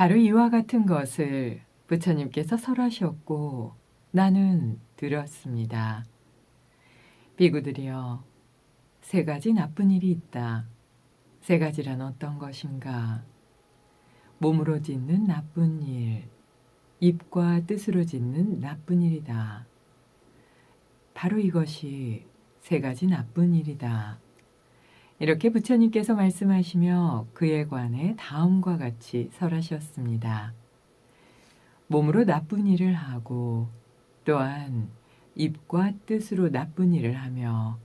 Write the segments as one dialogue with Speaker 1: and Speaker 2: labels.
Speaker 1: 바로 이와 같은 것을 부처님께서 설하셨고 나는 들었습니다. 비구들이여, 세 가지 나쁜 일이 있다. 세 가지란 어떤 것인가? 몸으로 짓는 나쁜 일, 입과 뜻으로 짓는 나쁜 일이다. 바로 이것이 세 가지 나쁜 일이다. 이렇게 부처님께서 말씀하시며 그에 관해 다음과 같이 설하셨습니다. 몸으로 나쁜 일을 하고 또한 입과 뜻으로 나쁜 일을 하며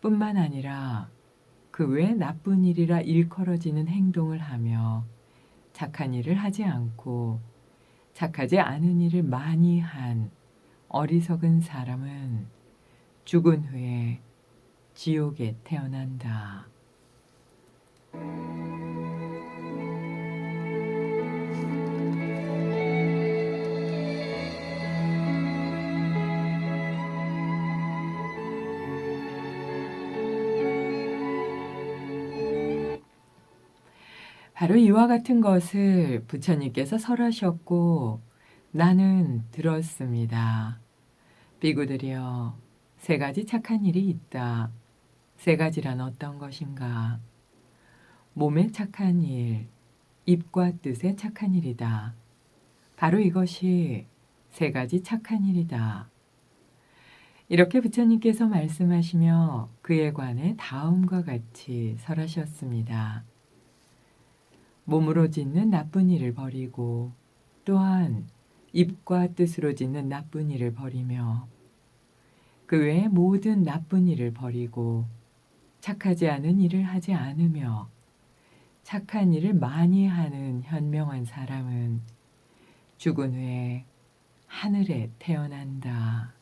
Speaker 1: 뿐만 아니라 그 외 나쁜 일이라 일컬어지는 행동을 하며 착한 일을 하지 않고 착하지 않은 일을 많이 한 어리석은 사람은 죽은 후에 지옥에 태어난다. 바로 이와 같은 것을 부처님께서 설하셨고 나는 들었습니다. 비구들이여, 세 가지 착한 일이 있다. 세 가지란 어떤 것인가? 몸에 착한 일, 입과 뜻에 착한 일이다. 바로 이것이 세 가지 착한 일이다. 이렇게 부처님께서 말씀하시며 그에 관해 다음과 같이 설하셨습니다. 몸으로 짓는 나쁜 일을 버리고 또한 입과 뜻으로 짓는 나쁜 일을 버리며 그 외의 모든 나쁜 일을 버리고 착하지 않은 일을 하지 않으며 착한 일을 많이 하는 현명한 사람은 죽은 후에 하늘에 태어난다.